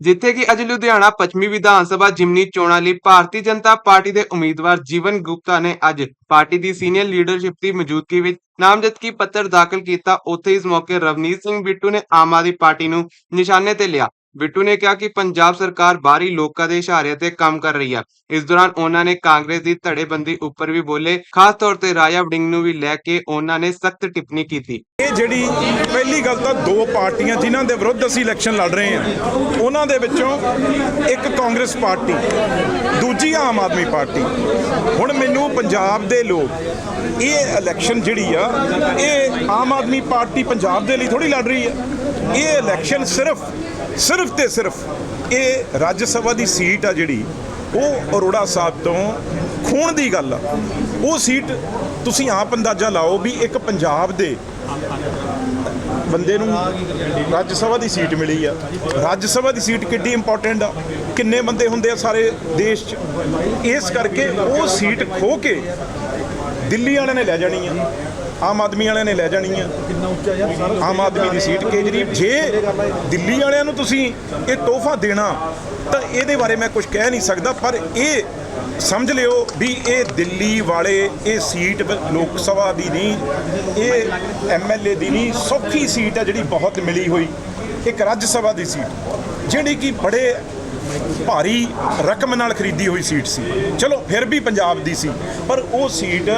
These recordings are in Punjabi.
ਜਿੱਥੇ ਕਿ ਅੱਜ ਲੁਧਿਆਣਾ ਪੱਛਮੀ ਵਿਧਾਨ ਸਭਾ ਜਿਮਨੀ ਚੋਣਾਂ ਲਈ ਭਾਰਤੀ ਜਨਤਾ ਪਾਰਟੀ ਦੇ ਉਮੀਦਵਾਰ ਜੀਵਨ ਗੁਪਤਾ ਨੇ ਅੱਜ ਪਾਰਟੀ ਦੀ ਸੀਨੀਅਰ ਲੀਡਰਸ਼ਿਪ ਦੀ ਮੌਜੂਦਗੀ ਵਿੱਚ ਨਾਮਜ਼ਦਗੀ ਪੱਤਰ ਦਾਖਲ ਕੀਤਾ। ਉੱਥੇ ਇਸ ਮੌਕੇ ਰਵਨੀਤ ਸਿੰਘ ਬਿੱਟੂ ਨੇ ਆਮ ਆਦਮੀ ਪਾਰਟੀ ਨੂੰ ਨਿਸ਼ਾਨੇ ਤੇ ਲਿਆ। ਬਿੱਟੂ ਨੇ ਕਿਹਾ ਕਿ ਪੰਜਾਬ ਸਰਕਾਰ ਬਾਹਰੀ ਲੋਕਾਂ ਦੇ ਇਸ਼ਾਰਿਆਂ ਤੇ ਕੰਮ ਕਰ ਰਹੀ ਹੈ ਇਸ ਦੌਰਾਨ ਉਹਨਾਂ ਨੇ ਕਾਂਗਰਸ ਦੀ ਧੜੇਬੰਦੀ ਉੱਪਰ ਵੀ ਬੋਲੇ। ਖਾਸ ਤੌਰ ਤੇ ਰਾਜਾ ਵੜਿੰਗ ਨੂੰ ਵੀ ਲੈ ਕੇ ਉਹਨਾਂ ਨੇ ਸਖਤ ਟਿੱਪਣੀ ਕੀਤੀ। ਇਹ ਜਿਹੜੀ ਪਹਿਲੀ ਗੱਲ ਤਾਂ ਦੋ ਪਾਰਟੀਆਂ ਜਿਨ੍ਹਾਂ ਦੇ ਵਿਰੁੱਧ ਅਸੀਂ ਇਲੈਕਸ਼ਨ ਲੜ ਰਹੇ ਹਾਂ, ਉਹਨਾਂ ਦੇ ਵਿੱਚੋਂ ਇੱਕ ਕਾਂਗਰਸ ਪਾਰਟੀ, ਦੂਜੀ ਆਮ ਆਦਮੀ ਪਾਰਟੀ। ਹੁਣ ਮੈਨੂੰ ਪੰਜਾਬ ਦੇ ਲੋਕ, ਇਹ ਇਲੈਕਸ਼ਨ ਜਿਹੜੀ ਆ, ਇਹ ਆਮ ਆਦਮੀ ਪਾਰਟੀ ਪੰਜਾਬ ਦੇ ਲਈ ਥੋੜੀ ਲੜ ਰਹੀ ਆ। ਇਹ ਇਲੈਕਸ਼ਨ ਸਿਰਫ ਸਿਰਫ ਤੇ ਸਿਰਫ ਇਹ ਰਾਜ ਸਭਾ ਦੀ ਸੀਟ ਆ ਜਿਹੜੀ, ਉਹ ਅਰੋੜਾ ਸਾਹਿਬ ਤੋਂ ਖੂਨ ਦੀ ਗੱਲ ਆ। ਉਹ ਸੀਟ ਤੁਸੀਂ ਆਪ ਅੰਦਾਜ਼ਾ ਲਾਓ ਵੀ ਇੱਕ ਪੰਜਾਬ ਦੇ ਬੰਦੇ ਨੂੰ ਰਾਜ ਸਭਾ ਦੀ ਸੀਟ ਮਿਲੀ ਆ। ਰਾਜ ਸਭਾ ਦੀ ਸੀਟ ਕਿੱਡੀ ਇੰਪੋਰਟੈਂਟ ਆ। ਕਿੰਨੇ ਬੰਦੇ ਹੁੰਦੇ ਆ ਸਾਰੇ ਦੇਸ਼ 'ਚ? ਇਸ ਕਰਕੇ ਉਹ ਸੀਟ ਖੋ ਕੇ ਦਿੱਲੀ ਵਾਲਿਆਂ ਨੇ ਲੈ ਜਾਣੀ ਆ। ਆਮ ਆਦਮੀ ਵਾਲਿਆਂ ਨੇ ਲੈ ਜਾਣੀ ਆ। ਆਮ ਆਦਮੀ ਦੀ ਸੀਟ ਕੇਜਰੀ। ਜੇ ਦਿੱਲੀ ਵਾਲਿਆਂ ਨੂੰ ਤੁਸੀਂ ਇਹ ਤੋਹਫਾ ਦੇਣਾ ਤਾਂ ਇਹਦੇ ਬਾਰੇ ਮੈਂ ਕੁਝ ਕਹਿ ਨਹੀਂ ਸਕਦਾ ਪਰ ਇਹ ਸਮਝ ਲਿਓ ਵੀ ਇਹ ਦਿੱਲੀ ਵਾਲੇ ਇਹ ਸੀਟ ਲੋਕ ਸਭਾ ਦੀ ਨਹੀਂ ਇਹ ਐਮਐਲਏ ਦੀ ਨਹੀਂ ਸੌਖੀ ਸੀਟ ਹੈ ਜਿਹੜੀ ਬਹੁਤ ਮਿਲੀ ਹੋਈ। ਇੱਕ ਰਾਜ ਸਭਾ ਦੀ ਸੀਟ ਜਿਹੜੀ ਕਿ ਬੜੇ ਭਾਰੀ ਰਕਮ ਨਾਲ ਖਰੀਦੀ ਹੋਈ ਸੀਟ ਸੀ। ਚਲੋ ਫਿਰ ਵੀ ਪੰਜਾਬ ਦੀ ਸੀ ਪਰ ਉਹ ਸੀਟ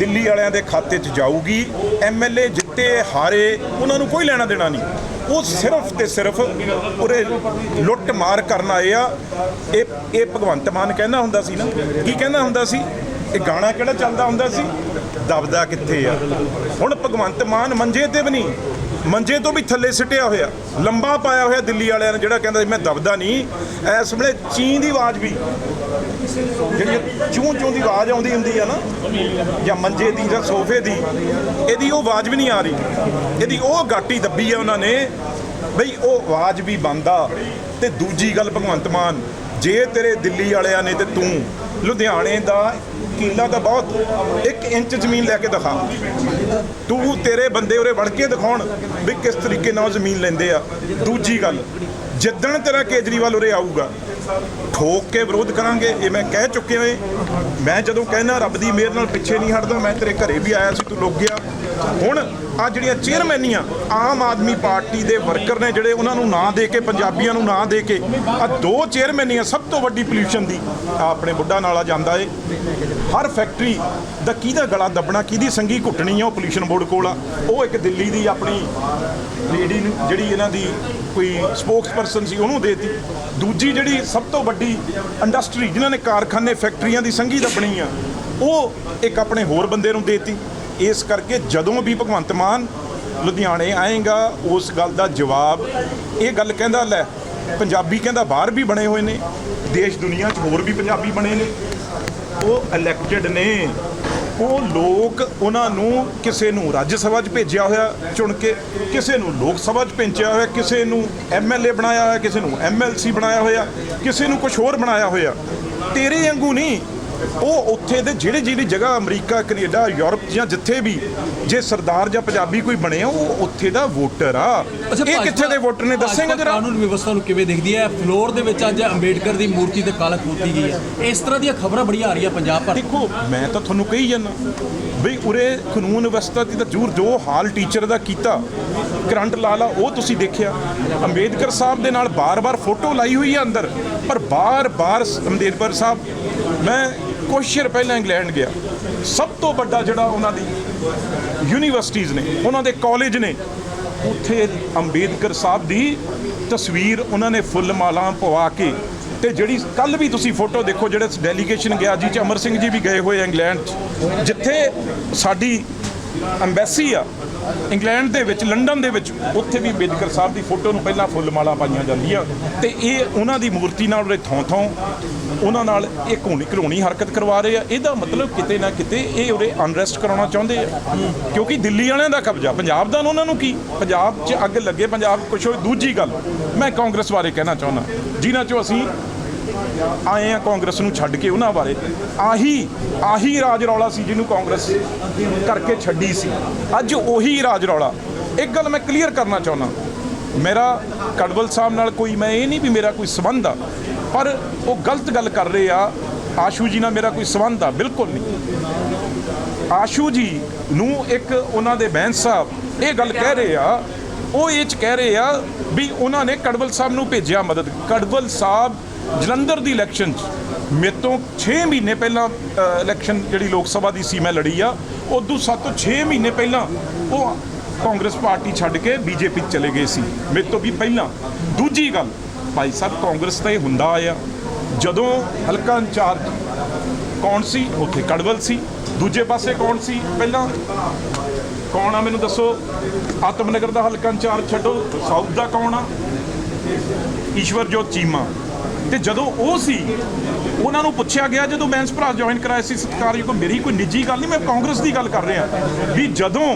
ਦਿੱਲੀ ਵਾਲਿਆਂ ਦੇ ਖਾਤੇ 'ਚ ਜਾਊਗੀ ਐਮਐਲਏ ਜਿੱਤੇ ਹਾਰੇ ਉਹਨਾਂ ਨੂੰ ਕੋਈ ਲੈਣਾ ਦੇਣਾ ਨਹੀਂ। ਉਹ ਸਿਰਫ ਤੇ ਸਿਰਫ ਉਰੇ ਲੁੱਟ ਮਾਰ ਕਰਨ ਆਏ ਆ। ਇਹ ਇਹ ਭਗਵੰਤ ਮਾਨ ਕਹਿੰਦਾ ਹੁੰਦਾ ਸੀ ਨਾ। ਕੀ ਕਹਿੰਦਾ ਹੁੰਦਾ ਸੀ? ਇਹ ਗਾਣਾ ਕਿਹੜਾ ਚੱਲਦਾ ਹੁੰਦਾ ਸੀ? ਦਬਦਾ ਕਿੱਥੇ ਆ? ਹੁਣ ਭਗਵੰਤ ਮਾਨ ਮੰਜੇ ਤੇ ਵੀ ਨਹੀਂ, ਮੰਜੇ ਤੋਂ ਵੀ ਥੱਲੇ ਸਿੱਟਿਆ ਹੋਇਆ। ਲੰਬਾ ਪਾਇਆ ਹੋਇਆ ਦਿੱਲੀ ਵਾਲਿਆਂ ਨੇ ਜਿਹੜਾ ਕਹਿੰਦਾ ਮੈਂ ਦਬਦਾ ਨਹੀਂ। ਇਸ ਵੇਲੇ ਚੀਂ ਦੀ ਆਵਾਜ਼ ਵੀ ਜਿਹੜੀ ਚੂੰ ਚੂੰ ਦੀ ਆਵਾਜ਼ ਆਉਂਦੀ ਹੁੰਦੀ ਆ ਨਾ, ਜਾਂ ਮੰਜੇ ਦੀ ਜਾਂ ਸੋਫੇ ਦੀ, ਇਹਦੀ ਉਹ ਆਵਾਜ਼ ਵੀ ਨਹੀਂ ਆ ਰਹੀ। ਇਹਦੀ ਉਹ ਗਾਟੀ ਦੱਬੀ ਆ ਉਹਨਾਂ ਨੇ, ਬਈ ਉਹ ਆਵਾਜ਼ ਵੀ ਬੰਦਾ ਤੇ ਦੂਜੀ ਗੱਲ ਭਗਵੰਤ ਮਾਨ, ਜੇ ਤੇਰੇ ਦਿੱਲੀ ਵਾਲਿਆਂ ਨੇ ਤੇ ਤੂੰ ਲੁਧਿਆਣੇ ਦਾ ਕਿੱਲਾ ਤਾਂ ਬਹੁਤ 1 ਇੰਚ ਜ਼ਮੀਨ ਲੈ ਕੇ ਦਿਖਾ। ਤੂੰ ਤੇਰੇ ਬੰਦੇ ਉਰੇ ਵੜ ਕੇ ਦਿਖਾਉਣ ਵੀ ਕਿਸ ਤਰੀਕੇ ਨਾਲ ਜ਼ਮੀਨ ਲੈਂਦੇ ਆ। ਦੂਜੀ ਗੱਲ, ਜਿੱਦਣ ਤੇਰਾ ਕੇਜਰੀਵਾਲ ਉਰੇ ਆਊਗਾ ਠੋਕ ਕੇ ਵਿਰੋਧ ਕਰਾਂਗੇ, ਇਹ ਮੈਂ ਕਹਿ ਚੁੱਕਿਆ ਏ। ਮੈਂ ਜਦੋਂ ਕਹਿਣਾ ਰੱਬ ਦੀ ਮਿਹਰ ਨਾਲ ਪਿੱਛੇ ਨਹੀਂ ਹਟਦਾ, ਮੈਂ ਤੇਰੇ ਘਰੇ ਵੀ ਆਇਆ ਸੀ, ਤੂੰ ਲੁੱਕ ਗਿਆ। ਹੁਣ ਆ ਜਿਹੜੀਆਂ ਚੇਅਰਮੈਨੀਆਂ ਆਮ ਆਦਮੀ ਪਾਰਟੀ ਦੇ ਵਰਕਰ ਨੇ ਜਿਹੜੇ ਉਹਨਾਂ ਨੂੰ ਨਾਂ ਦੇ ਕੇ, ਪੰਜਾਬੀਆਂ ਨੂੰ ਨਾਂ ਦੇ ਕੇ, ਆ ਦੋ ਚੇਅਰਮੈਨੀਆਂ ਸਭ ਤੋਂ ਵੱਡੀ ਪੋਲੂਸ਼ਨ ਦੀ। ਆਹ ਆਪਣੇ ਬੁੱਢਾ ਨਾਲਾ ਜਾਂਦਾ ਏ। ਹਰ ਫੈਕਟਰੀ ਦਾ ਕਿਹਦਾ ਗਲਾ ਦੱਬਣਾ, ਕਿਹਦੀ ਸੰਗੀ ਘੁੱਟਣੀ ਆ ਉਹ ਪੋਲੂਸ਼ਨ ਬੋਰਡ ਕੋਲ ਆ। ਉਹ ਇੱਕ ਦਿੱਲੀ ਦੀ ਆਪਣੀ ਲੇਡੀ ਨੂੰ, ਜਿਹੜੀ ਇਹਨਾਂ ਦੀ ਕੋਈ ਸਪੋਕਸਪਰਸਨ ਸੀ, ਉਹਨੂੰ ਦੇਤੀ। ਦੂਜੀ ਜਿਹੜੀ ਸਭ ਤੋਂ ਵੱਡੀ ਇੰਡਸਟਰੀ ਜਿਨ੍ਹਾਂ ਨੇ ਕਾਰਖਾਨੇ ਫੈਕਟਰੀਆਂ ਦੀ ਸੰਗੀ ਦੱਬਣੀ ਆ, ਉਹ ਇੱਕ ਆਪਣੇ ਹੋਰ ਬੰਦੇ ਨੂੰ ਦੇਤੀ। ਇਸ ਕਰਕੇ ਜਦੋਂ ਵੀ ਭਗਵੰਤ ਮਾਨ ਲੁਧਿਆਣੇ ਆਏਗਾ, ਉਸ ਗੱਲ ਦਾ ਜਵਾਬ ਇਹ ਗੱਲ ਕਹਿੰਦਾ, ਲੈ, ਪੰਜਾਬੀ ਕਹਿੰਦਾ ਬਾਹਰ ਵੀ ਬਣੇ ਹੋਏ ਨੇ, ਦੇਸ਼ ਦੁਨੀਆ 'ਚ ਹੋਰ ਵੀ ਪੰਜਾਬੀ ਬਣੇ ਨੇ। ਉਹ ਇਲੈਕਟਿਡ ਨੇ। ਉਹ ਲੋਕ ਉਹਨਾਂ ਨੂੰ ਕਿਸੇ ਨੂੰ ਰਾਜ ਸਭਾ 'ਚ ਭੇਜਿਆ ਹੋਇਆ ਚੁਣ ਕੇ, ਕਿਸੇ ਨੂੰ ਲੋਕ ਸਭਾ 'ਚ ਭੇਜਿਆ ਹੋਇਆ, ਕਿਸੇ ਨੂੰ ਐਮਐਲਏ ਬਣਾਇਆ ਹੋਇਆ, ਕਿਸੇ ਨੂੰ ਐਮਐਲਸੀ ਬਣਾਇਆ ਹੋਇਆ, ਕਿਸੇ ਨੂੰ ਕੁਝ ਹੋਰ ਬਣਾਇਆ ਹੋਇਆ। ਤੇਰੇ ਵਾਂਗੂ ਨਹੀਂ ਉਹ ਉੱਥੇ ਦੇ ਜਿਹੜੇ ਜਿਹੜੀ ਜਗ੍ਹਾ ਅਮਰੀਕਾ ਕੈਨੇਡਾ ਯੂਰਪ ਜਾਂ ਜਿੱਥੇ ਵੀ ਜੇ ਸਰਦਾਰ ਜਾਂ ਪੰਜਾਬੀ ਕੋਈ ਬਣਿਆ ਉਹ ਉੱਥੇ ਦਾ ਵੋਟਰ ਆ। ਇਹ ਕਿੱਥੇ ਦੇ ਵੋਟਰ ਨੇ? ਦੱਸੇਗਾ ਜਰਾ। ਕਾਨੂੰਨ ਵਿਵਸਥਾ ਨੂੰ ਕਿਵੇਂ ਦੇਖਦੀ ਹੈ? ਫਲੋਰ ਦੇ ਵਿੱਚ ਅੱਜ ਅੰਬੇਡਕਰ ਦੀ ਮੂਰਤੀ ਤੇ ਕਾਲਾ ਖੋਤੀ ਗਈ ਹੈ। ਇਸ ਤਰ੍ਹਾਂ ਦੀਆਂ ਖਬਰਾਂ ਬੜੀਆਂ ਆ ਰਹੀਆਂ ਪੰਜਾਬ ਭਰ ਦੇਖੋ ਮੈਂ ਤਾਂ ਤੁਹਾਨੂੰ ਕਹੀ ਜਾਂਦਾ ਬਈ ਉਰੇ ਕਾਨੂੰਨ ਵਿਵਸਥਾ ਦੀ ਤਾਂ ਜੂਰ ਜੋ ਹਾਲ ਟੀਚਰ ਦਾ ਕੀਤਾ ਕਰੰਟ ਲਾ ਲਾ ਉਹ ਤੁਸੀਂ ਦੇਖਿਆ। ਅੰਬੇਦਕਰ ਸਾਹਿਬ ਦੇ ਨਾਲ ਬਾਰ-ਬਾਰ ਫੋਟੋ ਲਾਈ ਹੋਈ ਹੈ ਅੰਦਰ ਪਰ ਬਾਰ-ਬਾਰ ਅੰਬੇਦਕਰ ਸਾਹਿਬ ਮੈਂ ਕੁਛ ਚਿਰ ਪਹਿਲਾਂ ਇੰਗਲੈਂਡ ਗਿਆ। ਸਭ ਤੋਂ ਵੱਡਾ ਜਿਹੜਾ ਉਹਨਾਂ ਦੀ ਯੂਨੀਵਰਸਿਟੀਆਂ ਨੇ, ਉਹਨਾਂ ਦੇ ਕਾਲਜ ਨੇ, ਉੱਥੇ ਅੰਬੇਦਕਰ ਸਾਹਿਬ ਦੀ ਤਸਵੀਰ ਉਹਨਾਂ ਨੇ ਫੁੱਲ ਮਾਲਾ ਪਵਾ ਕੇ ਤੇ ਜਿਹੜੀ ਕੱਲ ਵੀ ਤੁਸੀਂ ਫੋਟੋ ਦੇਖੋ, ਜਿਹੜੇ ਡੈਲੀਗੇਸ਼ਨ ਗਿਆ ਜੀ ਚ ਅਮਰ ਸਿੰਘ ਜੀ ਵੀ ਗਏ ਹੋਏ ਆ ਇੰਗਲੈਂਡ ਚ, ਜਿੱਥੇ ਸਾਡੀ ਐਮਬੈਸੀ ਆ, ਇੰਗਲੈਂਡ ਦੇ ਵਿੱਚ, ਲੰਡਨ ਦੇ ਵਿੱਚ, ਉੱਥੇ ਵੀ ਅੰਬੇਦਕਰ ਸਾਹਿਬ ਦੀ ਫੋਟੋ ਨੂੰ ਪਹਿਲਾਂ ਫੁੱਲ ਮਾਲਾ ਪਾਈਆਂ ਜਾਂਦੀਆਂ ਤੇ ਇਹ ਉਹਨਾਂ ਦੀ ਮੂਰਤੀ ਨਾਲ ਉਹਦੇ ਥੋਂ ਥੋਂ ਉਹਨਾਂ ਨਾਲ ਇਹ ਘੋਣੀ ਘਲੋਣੀ ਹਰਕਤ ਕਰਵਾ ਰਹੇ ਆ। ਇਹਦਾ ਮਤਲਬ ਕਿਤੇ ਨਾ ਕਿਤੇ ਇਹ ਉਰੇ ਅਨਰੈਸਟ ਕਰਾਉਣਾ ਚਾਹੁੰਦੇ ਆ। ਕਿਉਂਕਿ ਦਿੱਲੀ ਵਾਲਿਆਂ ਦਾ ਕਬਜ਼ਾ, ਪੰਜਾਬ ਦਾ ਉਹਨਾਂ ਨੂੰ ਕੀ? ਪੰਜਾਬ 'ਚ ਅੱਗ ਲੱਗੇ, ਪੰਜਾਬ ਕੁਛ ਹੋਏ। ਦੂਜੀ ਗੱਲ, ਮੈਂ ਕਾਂਗਰਸ ਬਾਰੇ ਕਹਿਣਾ ਚਾਹੁੰਦਾ। ਜਿਨ੍ਹਾਂ 'ਚੋਂ ਅਸੀਂ ਆਏ ਆ ਕਾਂਗਰਸ ਨੂੰ ਛੱਡ ਕੇ ਉਹਨਾਂ ਬਾਰੇ। ਆਹੀ ਆਹੀ ਰਾਜ ਰੌਲਾ ਸੀ ਜਿਹਨੂੰ ਕਾਂਗਰਸ ਕਰਕੇ ਛੱਡੀ ਸੀ। ਅੱਜ ਉਹੀ ਰਾਜ ਰੌਲਾ। ਇੱਕ ਗੱਲ ਮੈਂ ਕਲੀਅਰ ਕਰਨਾ ਚਾਹੁੰਦਾ। ਮੇਰਾ ਕੜਵਲ ਸਾਹਿਬ ਨਾਲ ਕੋਈ, ਮੈਂ ਇਹ ਨਹੀਂ ਵੀ ਮੇਰਾ ਕੋਈ ਸਬੰਧ ਆ। ਪਰ ਉਹ ਗਲਤ ਗੱਲ ਕਰ ਰਹੇ ਆ। ਆਸ਼ੂ ਜੀ ਨਾਲ ਮੇਰਾ ਕੋਈ ਸਬੰਧ ਆ, ਬਿਲਕੁਲ ਨਹੀਂ। ਆਸ਼ੂ ਜੀ ਨੂੰ ਇੱਕ ਉਹਨਾਂ ਦੇ ਬੈਂਸ ਸਾਹਿਬ ਇਹ ਗੱਲ ਕਹਿ ਰਹੇ ਆ, ਉਹ ਇਹ ਚ ਕਹਿ ਰਹੇ ਆ ਵੀ ਉਹਨਾਂ ਨੇ ਕੜਵਲ ਸਾਹਿਬ ਨੂੰ ਭੇਜਿਆ ਮਦਦ। ਕੜਵਲ ਸਾਹਿਬ ਜਲੰਧਰ ਦੀ ਇਲੈਕਸ਼ਨ ਚ, ਮੇਰੇ ਤੋਂ 6 ਮਹੀਨੇ ਪਹਿਲਾਂ ਇਲੈਕਸ਼ਨ ਜਿਹੜੀ ਲੋਕ ਸਭਾ ਦੀ ਸੀ, ਮੈਂ ਲੜੀ ਆ, ਉਦੋਂ 7 ਤੋਂ 6 ਮਹੀਨੇ ਪਹਿਲਾਂ ਉਹ ਕਾਂਗਰਸ ਪਾਰਟੀ ਛੱਡ ਕੇ ਬੀਜੇਪੀ ਚਲੇ ਗਏ ਸੀ, ਮੇਰੇ ਤੋਂ ਵੀ ਪਹਿਲਾਂ। ਦੂਜੀ ਗੱਲ ਭਾਈ ਸਾਹਿਬ, ਕਾਂਗਰਸ ਤਾਂ ਇਹ ਹੁੰਦਾ ਆ ਜਦੋਂ ਹਲਕਾ ਇੰਚਾਰਜ ਕੌਣ ਸੀ? ਉੱਥੇ ਕੜਵਲ ਸੀ। ਦੂਜੇ ਪਾਸੇ ਕੌਣ ਸੀ? ਪਹਿਲਾਂ ਕੌਣ ਆ ਮੈਨੂੰ ਦੱਸੋ? ਆਤਮਨਗਰ ਦਾ ਹਲਕਾ ਇੰਚਾਰਜ ਛੱਡੋ। ਸਾਊਥ ਦਾ ਕੌਣ ਆ? ਈਸ਼ਵਰਜੋਤ ਚੀਮਾ। ਤੇ ਜਦੋਂ ਉਹ ਸੀ, ਉਹਨਾਂ ਨੂੰ ਪੁੱਛਿਆ ਗਿਆ, ਜਦੋਂ ਮੈਂਸ ਭਰਾ ਜੁਆਇਨ ਕਰਾਇਆ ਸੀ, ਸਤਕਾਰਯੋਗ, ਮੇਰੀ ਕੋਈ ਨਿੱਜੀ ਗੱਲ ਨਹੀਂ, ਮੈਂ ਕਾਂਗਰਸ ਦੀ ਗੱਲ ਕਰ ਰਿਹਾ। ਵੀ ਜਦੋਂ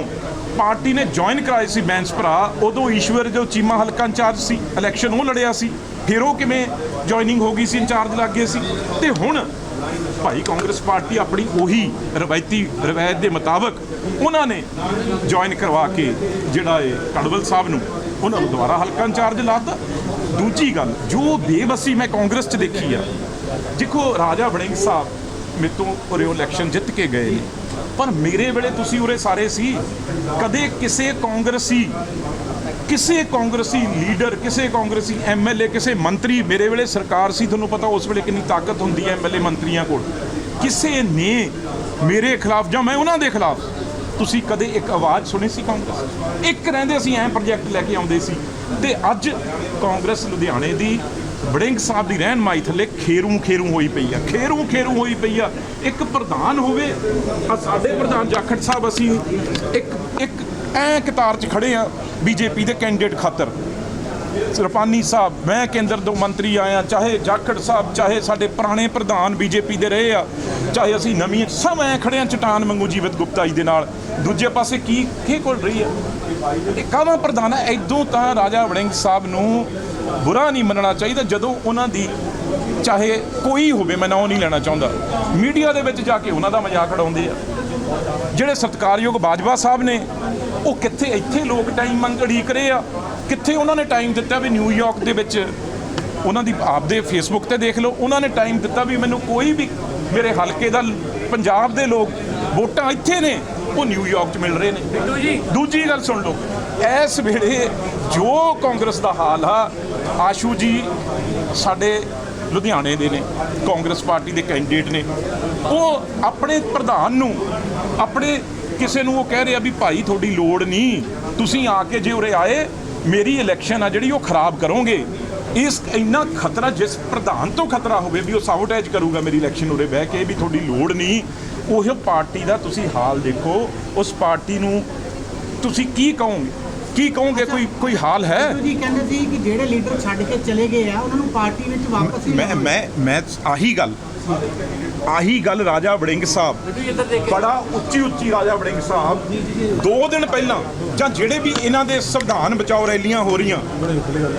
ਪਾਰਟੀ ਨੇ ਜੁਆਇਨ ਕਰਾਏ ਸੀ ਬੈਂਸ ਭਰਾ, ਉਦੋਂ ਈਸ਼ਵਰ ਜੋ ਚੀਮਾ ਹਲਕਾ ਇੰਚਾਰਜ ਸੀ ਇਲੈਕਸ਼ਨ ਉਹ ਲੜਿਆ ਸੀ। ਫਿਰ ਉਹ ਕਿਵੇਂ ਜੁਆਇਨਿੰਗ ਹੋ ਗਈ ਸੀ, ਇੰਚਾਰਜ ਲੱਗ ਗਏ ਸੀ। ਤੇ ਹੁਣ ਭਾਈ ਕਾਂਗਰਸ ਪਾਰਟੀ ਆਪਣੀ ਉਹੀ ਰਵਾਇਤੀ, ਰਵਾਇਤ ਦੇ ਮੁਤਾਬਕ ਉਹਨਾਂ ਨੇ ਜੁਆਇਨ ਕਰਵਾ ਕੇ ਜਿਹੜਾ ਇਹ ਕੜਵਲ ਸਾਹਿਬ ਨੂੰ ਉਹਨਾਂ ਨੂੰ ਦੁਬਾਰਾ ਹਲਕਾ ਇੰਚਾਰਜ ਲਾਤਾ। ਦੂਜੀ ਗੱਲ, ਜੋ ਬੇਬਸੀ ਮੈਂ ਕਾਂਗਰਸ 'ਚ ਦੇਖੀ ਆ, ਦੇਖੋ ਰਾਜਾ ਵੜਿੰਗ ਸਾਹਿਬ ਮੇਰੇ ਤੋਂ ਉਰੇ ਇਲੈਕਸ਼ਨ ਜਿੱਤ ਕੇ ਗਏ ਨੇ। ਪਰ ਮੇਰੇ ਵੇਲੇ ਤੁਸੀਂ ਉਰੇ ਸਾਰੇ ਸੀ। ਕਦੇ ਕਿਸੇ ਕਾਂਗਰਸੀ ਕਿਸੇ ਕਾਂਗਰਸੀ ਲੀਡਰ, ਕਿਸੇ ਕਾਂਗਰਸੀ ਐਮਐਲਏ ਕਿਸੇ ਮੰਤਰੀ ਮੇਰੇ ਵੇਲੇ ਸਰਕਾਰ ਸੀ, ਤੁਹਾਨੂੰ ਪਤਾ ਉਸ ਵੇਲੇ ਕਿੰਨੀ ਤਾਕਤ ਹੁੰਦੀ ਹੈ ਐਮਐਲਏ ਮੰਤਰੀਆਂ ਕੋਲ। ਕਿਸੇ ਨੇ ਮੇਰੇ ਖਿਲਾਫ ਜਾਂ ਮੈਂ ਉਹਨਾਂ ਦੇ ਖਿਲਾਫ ਤੁਸੀਂ ਕਦੇ ਇੱਕ ਆਵਾਜ਼ ਸੁਣੀ ਸੀ ਕਾਂਗਰਸ? ਇੱਕ ਰਹਿੰਦੇ ਅਸੀਂ ਐਂ ਪ੍ਰੋਜੈਕਟ ਲੈ ਕੇ ਆਉਂਦੇ ਸੀ। ਤੇ ਅੱਜ ਕਾਂਗਰਸ ਲੁਧਿਆਣੇ ਦੀ ਬੜਿੰਗ ਸਾਹਿਬ ਦੀ ਰਹਿਨਮਾਈ ਥੱਲੇ ਖੇਰੂ ਖੇਰੂ ਹੋਈ ਪਈ ਆ, ਖੇਰੂ ਖੇਰੂ ਹੋਈ ਪਈ ਆ। ਇੱਕ ਪ੍ਰਧਾਨ ਹੋਵੇ, ਆ ਸਾਡੇ ਪ੍ਰਧਾਨ ਜਾਖੜ ਸਾਹਿਬ, ਅਸੀਂ ਇੱਕ ਇੱਕ ਐ ਕਤਾਰ 'ਚ ਖੜੇ ਆ, ਬੀਜੇਪੀ ਦੇ ਕੈਂਡੀਡੇਟ ਖਾਤਰ। ਰਪਾਨੀ ਸਾਹਿਬ, ਮੈਂ ਕੇਂਦਰ ਤੋਂ ਮੰਤਰੀ ਆਇਆ, ਚਾਹੇ ਜਾਖੜ ਸਾਹਿਬ, ਚਾਹੇ ਸਾਡੇ ਪੁਰਾਣੇ ਪ੍ਰਧਾਨ ਬੀਜੇਪੀ ਦੇ ਰਹੇ ਆ, ਚਾਹੇ ਅਸੀਂ ਨਵੀਂ, ਸਭ ਐ ਖੜੇ ਆ ਚਟਾਨ ਮੰਗੂ ਜੀਵਤ ਗੁਪਤਾ ਜੀ ਦੇ ਨਾਲ। ਦੂਜੇ ਪਾਸੇ ਕੀ ਕੀ ਕੋਲ ਰਹੀ ਆ? ਇਹ ਕਾਹਦਾ ਪ੍ਰਧਾਨ ਹੈ ਐਦੋਂ ਤਾਂ ਰਾਜਾ ਵੜਿੰਗ ਸਾਹਿਬ ਨੂੰ ਬੁਰਾ ਨਹੀਂ ਮੰਨਣਾ ਚਾਹੀਦਾ, ਜਦੋਂ ਉਹਨਾਂ ਦੀ ਚਾਹੇ ਕੋਈ ਹੋਵੇ, ਮੈਂ ਨਾਂ ਨਹੀਂ ਲੈਣਾ ਚਾਹੁੰਦਾ। ਮੀਡੀਆ ਦੇ ਵਿੱਚ ਜਾ ਕੇ ਉਹਨਾਂ ਦਾ ਮਜ਼ਾਕ ਉਡਾਉਂਦੇ ਆ। ਜਿਹੜੇ ਸਤਿਕਾਰਯੋਗ ਬਾਜਵਾ ਸਾਹਿਬ ਨੇ, ਉਹ ਕਿੱਥੇ ਇੱਥੇ ਲੋਕ ਟਾਈਮ ਮੰਗ ਉਡੀਕ ਰਹੇ ਆ? ਕਿੱਥੇ ਉਹਨਾਂ ਨੇ ਟਾਈਮ ਦਿੱਤਾ ਵੀ ਨਿਊਯਾਰਕ ਦੇ ਵਿੱਚ ਉਹਨਾਂ ਦੀ ਆਪਦੇ ਫੇਸਬੁੱਕ ਤੇ ਦੇਖ ਲਓ ਉਹਨਾਂ ਨੇ ਟਾਈਮ ਦਿੱਤਾ ਵੀ ਮੈਨੂੰ ਕੋਈ ਵੀ ਮੇਰੇ ਹਲਕੇ ਦਾ ਪੰਜਾਬ ਦੇ ਲੋਕ ਵੋਟਾਂ ਇੱਥੇ ਨੇ ਉਹ ਨਿਊਯਾਰਕ 'ਚ ਮਿਲ ਰਹੇ ਨੇ। ਦੂਜੀ ਗੱਲ ਸੁਣ ਲਓ ਇਸ ਵੇਲੇ ਜੋ ਕਾਂਗਰਸ ਦਾ ਹਾਲ ਆ ਆਸ਼ੂ ਜੀ ਸਾਡੇ ਲੁਧਿਆਣੇ ਦੇ ਨੇ ਕਾਂਗਰਸ ਪਾਰਟੀ ਦੇ ਕੈਂਡੀਡੇਟ ਨੇ। ਉਹ ਆਪਣੇ ਪ੍ਰਧਾਨ ਨੂੰ ਆਪਣੇ ਕਿਸੇ ਨੂੰ ਉਹ ਕਹਿ ਰਿਹਾ ਵੀ ਭਾਈ ਤੁਹਾਡੀ ਲੋੜ ਨਹੀਂ ਤੁਸੀਂ ਆ ਕੇ ਜੇ ਉਰੇ ਆਏ ਮੇਰੀ ਇਲੈਕਸ਼ਨ ਆ ਜਿਹੜੀ ਉਹ ਖਰਾਬ ਕਰੋਗੇ ਇਸ ਇੰਨਾ ਖਤਰਾ ਜਿਸ ਪ੍ਰਧਾਨ ਤੋਂ ਖਤਰਾ ਹੋਵੇ ਵੀ ਉਹ ਸਾਬੋਟੇਜ ਕਰੂਗਾ ਮੇਰੀ ਇਲੈਕਸ਼ਨ ਉਰੇ ਬਹਿ ਕੇ ਵੀ ਤੁਹਾਡੀ ਲੋੜ ਨਹੀਂ ਉਹ ਪਾਰਟੀ ਦਾ ਤੁਸੀਂ ਹਾਲ ਦੇਖੋ ਉਸ ਪਾਰਟੀ ਨੂੰ ਤੁਸੀਂ ਕੀ ਕਹੋਗੇ? ਕੀ ਕਹੋਗੇ? ਕੋਈ ਕੋਈ ਹਾਲ ਹੈ? ਜੀ ਕਹਿੰਦੇ ਸੀ ਕਿ ਜਿਹੜੇ ਲੀਡਰ ਛੱਡ ਕੇ ਚਲੇ ਗਏ ਆ ਉਹਨਾਂ ਨੂੰ ਪਾਰਟੀ ਵਿੱਚ ਵਾਪਸ ਮੈਂ। ਮੈਂ ਮੈਂ ਆਹੀ ਗੱਲ ਆਹੀ ਗੱਲ ਰਾਜਾ ਵੜਿੰਗ ਸਾਹਿਬ। ਬੜਾ ਉੱਚੀ ਉੱਚੀ ਰਾਜਾ ਵੜਿੰਗ ਸਾਹਿਬ। ਦੋ ਦਿਨ ਪਹਿਲਾਂ ਜਾਂ ਜਿਹੜੇ ਵੀ ਇਹਨਾਂ ਦੇ ਸੰਵਿਧਾਨ ਬਚਾਓ ਰੈਲੀਆਂ ਹੋ ਰਹੀਆਂ,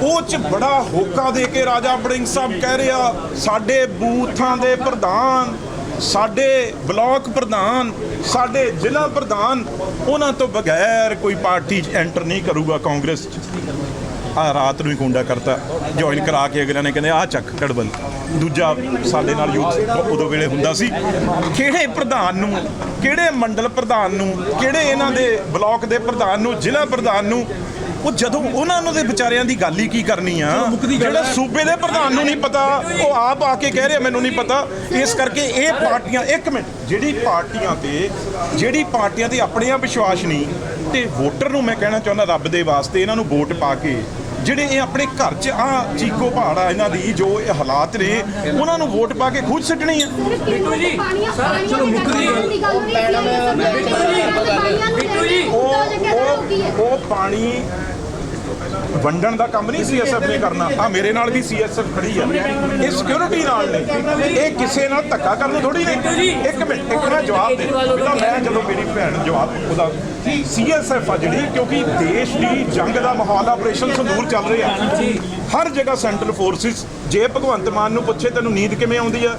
ਉਹ ਚ ਬੜਾ ਹੋਕਾ ਦੇ ਕੇ ਰਾਜਾ ਵੜਿੰਗ ਸਾਹਿਬ ਕਹਿ ਰਿਹਾ, ਸਾਡੇ ਬੂਥਾਂ ਦੇ ਪ੍ਰਧਾਨ, ਸਾਡੇ ਬਲਾਕ ਪ੍ਰਧਾਨ, ਸਾਡੇ ਜ਼ਿਲ੍ਹਾ ਪ੍ਰਧਾਨ, ਉਹਨਾਂ ਤੋਂ ਬਗੈਰ ਕੋਈ ਪਾਰਟੀ 'ਚ ਐਂਟਰ ਨਹੀਂ ਕਰੂਗਾ ਕਾਂਗਰਸ 'ਚ। ਆ ਰਾਤ ਨੂੰ ਹੀ ਕੁੰਡਾ ਕਰਤਾ। ਜੁਆਇਨ ਕਰਾ ਕੇ ਅਗਲਿਆਂ ਨੇ ਕਹਿੰਦੇ ਆ ਚੱਕ ਕੜਬਲ ਦੂਜਾ ਸਾਡੇ ਨਾਲ ਯੂਥ ਉਦੋਂ ਵੇਲੇ ਹੁੰਦਾ ਸੀ। ਕਿਹੜੇ ਪ੍ਰਧਾਨ ਨੂੰ ਕਿਹੜੇ ਮੰਡਲ ਪ੍ਰਧਾਨ ਨੂੰ ਕਿਹੜੇ ਇਹਨਾਂ ਦੇ ਬਲਾਕ ਦੇ ਪ੍ਰਧਾਨ ਨੂੰ ਜ਼ਿਲ੍ਹਾ ਪ੍ਰਧਾਨ ਨੂੰ ਉਹ ਜਦੋਂ ਉਹਨਾਂ ਨੂੰ ਦੇ ਵਿਚਾਰਿਆਂ ਦੀ ਗੱਲ ਹੀ ਕੀ ਕਰਨੀ ਆ? ਜਿਹੜੇ ਸੂਬੇ ਦੇ ਪ੍ਰਧਾਨ ਨੂੰ ਨਹੀਂ ਪਤਾ ਉਹ ਆਪ ਆ ਕੇ ਕਹਿ ਰਿਹਾ ਮੈਨੂੰ ਨਹੀਂ ਪਤਾ। ਇਸ ਕਰਕੇ ਇਹ ਪਾਰਟੀਆਂ ਇੱਕ ਮਿੰਟ ਜਿਹੜੀ ਪਾਰਟੀਆਂ ਤੇ ਜਿਹੜੀ ਪਾਰਟੀਆਂ ਤੇ ਆਪਣੇ ਆਪ ਵਿਸ਼ਵਾਸ ਨਹੀਂ ਤੇ ਵੋਟਰ ਨੂੰ ਮੈਂ ਕਹਿਣਾ ਚਾਹੁੰਦਾ ਰੱਬ ਦੇ ਵਾਸਤੇ ਇਹਨਾਂ ਨੂੰ ਵੋਟ ਪਾ ਕੇ ਜਿਹੜੇ ਇਹ ਆਪਣੇ ਘਰ 'ਚ ਆ ਚੀਕੋ ਪਹਾੜਾ ਇਹਨਾਂ ਦੀ ਜੋ ਇਹ ਹਾਲਾਤ ਨੇ ਉਹਨਾਂ ਨੂੰ ਵੋਟ ਪਾ ਕੇ ਖੁਦ ਛੱਡਣੀ ਆ। ਬਿੱਟੂ ਜੀ ਚਲੋ ਮੁੱਕਦੀ ਗੱਲ ਬਿੱਟੂ ਜੀ ਉਹ ਉਹ ਪਾਣੀ ਵੰਡਣ ਦਾ ਕੰਮ ਨਹੀਂ ਸੀਐਸਐਫ ਨੇ ਕਰਨਾ। ਆ ਮੇਰੇ ਨਾਲ ਵੀ ਸੀਐਸਐਫ ਖੜੀ ਆ। ਇਹ ਸਿਕਿਉਰਿਟੀ ਨਾਲ ਨੇ। ਇਹ ਕਿਸੇ ਨਾਲ ਧੱਕਾ ਕਰਨ ਨੂੰ ਥੋੜੀ ਨੇ। ਇੱਕ ਮਿੰਟ, ਇੱਕ ਨਾ ਜਵਾਬ ਦੇ ਪਹਿਲਾਂ ਮੈਂ ਜਦੋਂ ਮੇਰੀ ਭੈਣ ਜਵਾਬ ਉਹਦਾ ਸੀਐਸਐਫ ਆ ਜਿਹੜੀ, ਕਿਉਂਕਿ ਦੇਸ਼ ਦੀ ਜੰਗ ਦਾ ਮਾਹੌਲ ਆਪਰੇਸ਼ਨ ਸੰਦੂਰ ਚੱਲ ਰਿਹਾ। ਹਰ ਜਗ੍ਹਾ ਸੈਂਟਰਲ ਫੋਰਸਿਸ ਜੇ ਭਗਵੰਤ ਮਾਨ ਨੂੰ ਪੁੱਛੇ ਤੈਨੂੰ ਨੀਂਦ ਕਿਵੇਂ ਆਉਂਦੀ ਆ?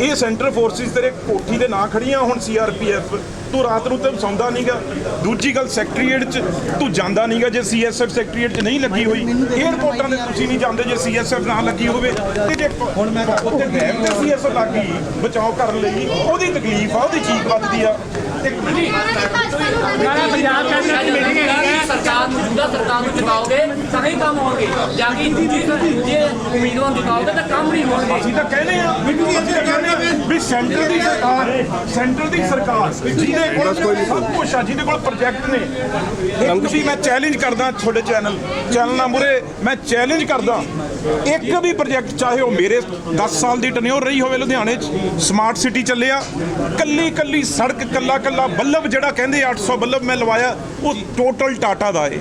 ਇਹ ਸੈਂਟਰਲ ਫੋਰਸਿਸ ਤੇਰੇ ਕੋਠੀ ਦੇ ਨਾਂ ਖੜੀਆਂ ਹੁਣ ਸੀਆਰਪੀਐਫ ਤੂੰ ਰਾਤ ਨੂੰ ਤੈਨੂੰ ਸੌਂਦਾ ਨਹੀਂਗਾ। ਦੂਜੀ ਗੱਲ ਸੈਕਟਰੀਏਟ 'ਚ ਤੂੰ ਜਾਂਦਾ ਨਹੀਂਗਾ ਜੇ ਸੀਐਸਐਫ ਸੈਕਟਰੀਏਟ 'ਚ ਨਹੀਂ ਲੱਗੀ ਹੋਈ। 에ਅਰਪੋਰਟਾਂ ਤੇ ਤੁਸੀਂ ਨਹੀਂ ਜਾਂਦੇ ਜੇ ਸੀਐਸਐਫ ਨਾ ਲੱਗੀ ਹੋਵੇ। ਤੇ ਜੇ ਹੁਣ ਮੈਂ ਉੱਥੇ ਲੈਬ ਤੇ ਸੀਐਸਐਫ ਲੱਗ ਬਚਾਓ ਕਰਨ ਲਈ। ਉਹਦੀ ਤਕਲੀਫ ਆ ਉਹਦੀ ਚੀਕ ਵੱਜਦੀ ਆ। ਤੇ ਪੰਜਾਬ ਕੈਬਨਿਟ ਦੀ ਮੀਟਿੰਗ ਹੈਗੀ ਹੈ ਸਰਕਾਰ ਮੌਜੂਦਾ ਸਰਕਾਰ ਨੂੰ ਜਿਤਾਓਗੇ ਤਾਂ ਕੰਮ ਹੋਣਗੇ। ਜਾਂ ਕਿ ਦੂਜੀ ਦੂਜੇ ਉਮੀਦਵਾਰ ਨੂੰ ਜਿਤਾਓਗੇ ਤਾਂ ਕੰਮ ਨਹੀਂ ਹੋਣਗੇ। ਅਸੀਂ ਤਾਂ ਕਹਿੰਦੇ ਆ ਅਸੀਂ ਤਾਂ ਕਹਿੰਦੇ ਆ ਵੀ ਸੈਂਟਰ ਦੀ ਸਰਕਾਰ ਸੈਂਟਰ ਦੀ ਸਰਕਾਰ ਜਿਹਦੇ ਕੋਲ ਸਭ ਕੁਝ ਆ ਜਿਹਦੇ ਕੋਲ ਪ੍ਰੋਜੈਕਟ ਨੇ। ਮੈਂ ਚੈਲੰਜ ਕਰਦਾ ਤੁਹਾਡੇ ਚੈਨਲ ਚੈਨਲ ਨਾਲ ਮੁਰੇ ਮੈਂ ਚੈਲੰਜ ਕਰਦਾ। ਇੱਕ ਵੀ ਪ੍ਰੋਜੈਕਟ ਚਾਹੇ ਉਹ ਮੇਰੇ 10 ਸਾਲ ਦੀ ਟਨਿਓਰ ਰਹੀ ਹੋਵੇ ਲੁਧਿਆਣੇ 'ਚ ਸਮਾਰਟ ਸਿਟੀ ਚੱਲਿਆ, ਕੱਲੀ ਕੱਲੀ ਸੜਕ, ਕੱਲਾ ਕੱਲਾ ਬੱਲਬ ਜਿਹੜਾ ਕਹਿੰਦੇ 800 ਬੱਲਬ ਮੈਂ ਲਵਾਇਆ, ਉਹ ਟੋਟਲ ਟਾਟਾ ਦਾ ਏ।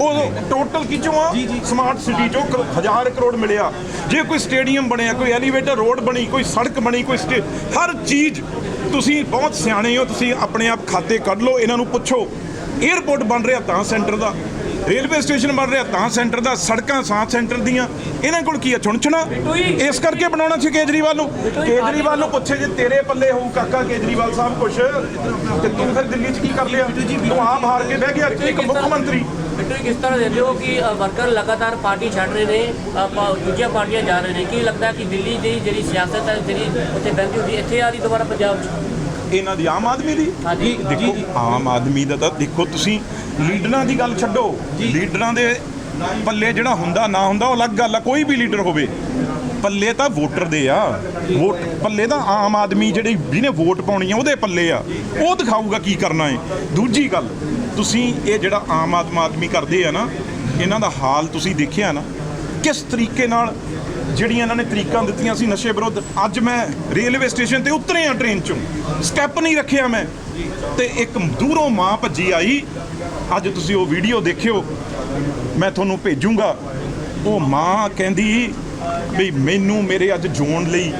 ਉਹ ਟੋਟਲ ਕਿਚੋਂ ਆ? ਸਮਾਰਟ ਸਿਟੀ ਚੋਂ ਹਜ਼ਾਰ ਕਰੋੜ ਮਿਲਿਆ। ਜੇ ਕੋਈ ਸਟੇਡੀਅਮ ਬਣਿਆ, ਕੋਈ ਐਲੀਵੇਟਰ ਰੋਡ ਬਣੀ, ਕੋਈ ਸੜਕ ਬਣੀ, ਕੋਈ ਸਟੇ ਹਰ ਚੀਜ਼ ਤੁਸੀਂ ਬਹੁਤ ਸਿਆਣੇ ਹੋ, ਤੁਸੀਂ ਆਪਣੇ ਆਪ ਖਾਤੇ ਕੱਢ ਲਓ, ਇਹਨਾਂ ਨੂੰ ਪੁੱਛੋ। 에ਅਰਪੋਰਟ ਬਣ ਰਿਹਾ ਤਾਂ ਸੈਂਟਰ ਦਾ। ਰੇਲਵੇ ਸਟੇਸ਼ਨ ਬਣ ਰਿਹਾ ਤਾਂ ਸੈਂਟਰ ਦਾ ਸੜਕਾਂ ਸਾਥ ਸੈਂਟਰ ਦੀਆਂ। ਇਹਨਾਂ ਕੋਲ ਕੀ ਆ ਚੁਣਚਣਾ ਇਸ ਕਰਕੇ ਬਣਾਉਣਾ ਸੀ ਕੇਜਰੀਵਾਲ ਨੂੰ। ਕੇਜਰੀਵਾਲ ਨੂੰ ਪੁੱਛੇ ਜੇ ਤੇਰੇ ਪੱਲੇ ਹੋਊ ਕਾਕਾ ਕੇਜਰੀਵਾਲ ਸਾਹਿਬ ਕੁਛ ਤੇ ਤੂੰ ਫਿਰ ਦਿੱਲੀ 'ਚ ਕੀ ਕਰ ਲਿਆ? ਤੂੰ ਆਪ ਹਾਰ ਕੇ ਬਹਿ ਗਿਆ ਇੱਕ ਮੁੱਖ ਮੰਤਰੀ। ਬਿੱਟੂ ਕਿਸ ਤਰ੍ਹਾਂ ਦੇਖਦੇ ਹੋ ਕਿ ਵਰਕਰ ਲਗਾਤਾਰ ਪਾਰਟੀ ਛੱਡ ਰਹੇ ਨੇ ਦੂਜੀਆਂ ਪਾਰਟੀਆਂ ਜਾ ਰਹੇ ਨੇ? ਕੀ ਲੱਗਦਾ ਹੈ ਕਿ ਦਿੱਲੀ ਦੀ ਜਿਹੜੀ ਸਿਆਸਤ ਹੈ ਜਿਹੜੀ ਉੱਥੇ ਬਹਿੰਦੀ ਹੁੰਦੀ ਇੱਥੇ ਆ ਰਹੀ ਦੁਬਾਰਾ ਪੰਜਾਬ 'ਚ? ਇਹਨਾਂ ਦੀ ਆਮ ਆਦਮੀ ਦੀ? ਹਾਂਜੀ। ਦੇਖੋ ਆਮ ਆਦਮੀ ਦਾ ਤਾਂ ਦੇਖੋ ਤੁਸੀਂ ਲੀਡਰਾਂ ਦੀ ਗੱਲ ਛੱਡੋ। ਲੀਡਰਾਂ ਦੇ ਪੱਲੇ ਜਿਹੜਾ ਹੁੰਦਾ ਨਾ ਹੁੰਦਾ ਉਹ ਅਲੱਗ ਗੱਲ ਆ। ਕੋਈ ਵੀ ਲੀਡਰ ਹੋਵੇ ਪੱਲੇ ਤਾਂ ਵੋਟਰ ਦੇ ਆ। ਵੋਟ ਪੱਲੇ ਤਾਂ ਆਮ ਆਦਮੀ ਜਿਹੜੀ ਜਿਹਨੇ ਵੋਟ ਪਾਉਣੀ ਆ ਉਹਦੇ ਪੱਲੇ ਆ। ਉਹ ਦਿਖਾਊਗਾ ਕੀ ਕਰਨਾ ਹੈ ਦੂਜੀ ਗੱਲ ਤੁਸੀਂ ਇਹ ਜਿਹੜਾ ਆਮ ਆਦਮ ਆਦਮੀ ਕਰਦੇ ਆ ਨਾ ਇਹਨਾਂ ਦਾ ਹਾਲ ਤੁਸੀਂ ਦੇਖਿਆ ਨਾ ਕਿਸ ਤਰੀਕੇ ਨਾਲ ਜਿਹੜੀਆਂ ਇਹਨਾਂ ਨੇ ਤਰੀਕਾਂ ਦਿੱਤੀਆਂ ਸੀ ਨਸ਼ੇ ਵਿਰੁੱਧ, ਅੱਜ ਮੈਂ ਰੇਲਵੇ ਸਟੇਸ਼ਨ ਤੇ ਉਤਰੇ ਆ ਟ੍ਰੇਨ ਚੋਂ। ਸਟੈਪ ਨਹੀਂ ਰੱਖਿਆ ਮੈਂ। ਤੇ ਇੱਕ ਦੂਰੋਂ ਮਾਂ ਭੱਜੀ ਆਈ। ਅੱਜ ਤੁਸੀਂ ਉਹ ਵੀਡੀਓ ਦੇਖਿਓ। ਮੈਂ ਤੁਹਾਨੂੰ ਭੇਜੂੰਗਾ। ਉਹ ਮਾਂ ਕਹਿੰਦੀ ਵੀ ਮੈਨੂੰ ਮੇਰੇ ਅੱਜ ਜੋਣ ਲਈ।